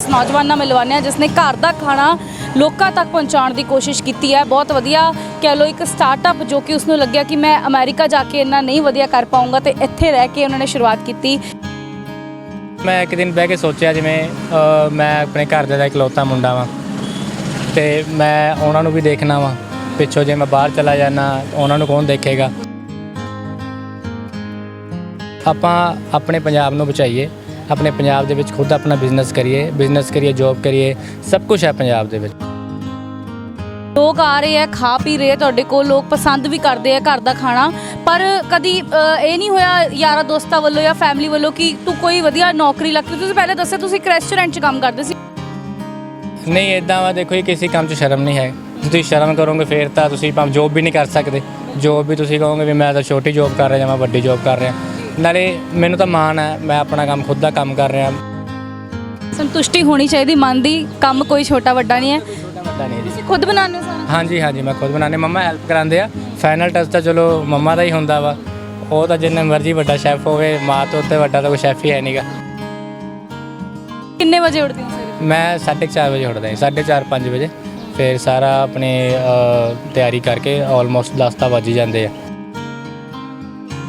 ਇਸ ਨੌਜਵਾਨ ਨਾਲ ਮਿਲਵਾਉਂਦੇ ਹਾਂ ਜਿਸ ਨੇ ਘਰ ਦਾ ਖਾਣਾ ਲੋਕਾਂ ਤੱਕ ਪਹੁੰਚਾਉਣ ਦੀ ਕੋਸ਼ਿਸ਼ ਕੀਤੀ ਹੈ। ਬਹੁਤ ਵਧੀਆ ਕਹਿ ਲਓ ਇੱਕ ਸਟਾਰਟਅਪ ਜੋ ਕਿ ਉਸ ਨੂੰ ਲੱਗਿਆ ਕਿ ਮੈਂ ਅਮਰੀਕਾ ਜਾ ਕੇ ਇੰਨਾ ਨਹੀਂ ਵਧੀਆ ਕਰ ਪਾਉਂਗਾ ਤੇ ਇੱਥੇ ਰਹਿ ਕੇ ਉਹਨਾਂ ਨੇ ਸ਼ੁਰੂਆਤ ਕੀਤੀ। ਮੈਂ ਇੱਕ ਦਿਨ ਬਹਿ ਕੇ ਸੋਚਿਆ ਜਿਵੇਂ ਅ, ਮੈਂ ਆਪਣੇ ਘਰ ਦੇ ਦਾ ਇਕਲੌਤਾ ਮੁੰਡਾ ਵਾਂ ਤੇ ਮੈਂ ਉਹਨਾਂ ਨੂੰ ਵੀ ਦੇਖਣਾ ਵਾਂ ਪਿੱਛੋਂ ਜੇ ਮੈਂ ਬਾਹਰ ਚਲਾ ਜਾਣਾ ਉਹਨਾਂ ਨੂੰ ਕੌਣ ਦੇਖੇਗਾ? ਆਪਾਂ ਆਪਣੇ ਪੰਜਾਬ ਨੂੰ ਬਚਾਈਏ। ਆਪਣੇ ਪੰਜਾਬ ਦੇ ਵਿੱਚ ਖੁਦ ਆਪਣਾ ਬਿਜ਼ਨਸ ਕਰੀਏ ਬਿਜ਼ਨਸ ਕਰੀਏ ਜੌਬ ਕਰੀਏ ਸਭ ਕੁਝ ਹੈ ਪੰਜਾਬ ਦੇ ਵਿੱਚ। ਲੋਕ ਆ ਰਹੇ ਆ ਖਾ ਪੀ ਰਹੇ ਆ ਤੁਹਾਡੇ ਕੋਲ ਲੋਕ ਪਸੰਦ ਵੀ ਕਰਦੇ ਆ ਘਰ ਦਾ ਖਾਣਾ। ਪਰ ਕਦੀ ਇਹ ਨਹੀਂ ਹੋਇਆ ਯਾਰਾ ਦੋਸਤਾਂ ਵੱਲੋਂ ਜਾਂ ਫੈਮਿਲੀ ਵੱਲੋਂ ਕਿ ਤੂੰ ਕੋਈ ਵਧੀਆ ਨੌਕਰੀ ਲੱਗ ਤੁਸੀਂ ਪਹਿਲੇ ਦੱਸਿਆ ਤੁਸੀਂ ਇੱਕ ਰੈਸਟੋਰੈਂਟ 'ਚ ਕੰਮ ਕਰਦੇ ਸੀ। ਨਹੀਂ ਇਦਾਂ ਵਾ ਦੇਖੋ ਜੀ ਕਿਸੇ ਕੰਮ 'ਚ ਸ਼ਰਮ ਨਹੀਂ ਹੈ। ਜੇ ਤੁਸੀਂ ਸ਼ਰਮ ਕਰੋਗੇ ਫਿਰ ਤਾਂ ਤੁਸੀਂ ਭਾਵੇਂ ਜੋਬ ਵੀ ਨਹੀਂ ਕਰ ਸਕਦੇ। ਜੋਬ ਵੀ ਤੁਸੀਂ ਕਹੋਗੇ ਵੀ ਮੈਂ ਤਾਂ ਛੋਟੀ ਜੋਬ ਕਰ ਰਿਹਾ ਜਾਂ ਮੈਂ ਵੱਡੀ ਜੋਬ ਕਰ ਰਿਹਾ। ਨਾਲੇ ਮੈਨੂੰ ਤਾਂ ਮਾਣ ਹੈ ਮੈਂ ਆਪਣਾ ਕੰਮ ਖੁਦ ਦਾ ਕੰਮ ਕਰ ਰਿਹਾ। ਸੰਤੁਸ਼ਟੀ ਹੋਣੀ ਚਾਹੀਦੀ ਮਨ ਦੀ ਕੰਮ ਕੋਈ ਛੋਟਾ ਵੱਡਾ ਨਹੀਂ ਹੈ। ਛੋਟਾ ਵੱਡਾ ਨਹੀਂ ਜੀ। ਖੁਦ ਬਣਾਉਂਦੇ ਹੋ ਸਾਰਾ? ਹਾਂਜੀ ਹਾਂਜੀ ਮੈਂ ਖੁਦ ਬਣਾਉਂਦੇ ਮੰਮਾ ਹੈਲਪ ਕਰਾਉਂਦੇ ਆ। ਫਾਈਨਲ ਟੱਚ ਤਾਂ ਚਲੋ ਮੰਮਾ ਦਾ ਹੀ ਹੁੰਦਾ ਵਾ। ਉਹ ਤਾਂ ਜਿੰਨਾ ਮਰਜ਼ੀ ਵੱਡਾ ਸ਼ੈਫ ਹੋਵੇ ਮਾਂ ਤੋਂ ਉੱਤੇ ਵੱਡਾ ਤਾਂ ਕੋਈ ਸ਼ੈਫ ਹੀ ਹੈ ਨਹੀਂਗਾ ਕਿੰਨੇ ਵਜੇ ਉੱਠਦੇ ਹੋ ਸਵੇਰੇ? ਮੈਂ 4:30 ਵਜੇ ਉੱਠਦਾ ਹਾਂ 4:30 5 ਵਜੇ। ਫਿਰ ਸਾਰਾ ਆਪਣੇ ਅ, ਤਿਆਰੀ ਕਰਕੇ ਆਲਮੋਸਟ 10 ਤਾਂ ਵੱਜ ਹੀ ਜਾਂਦੇ ਆ।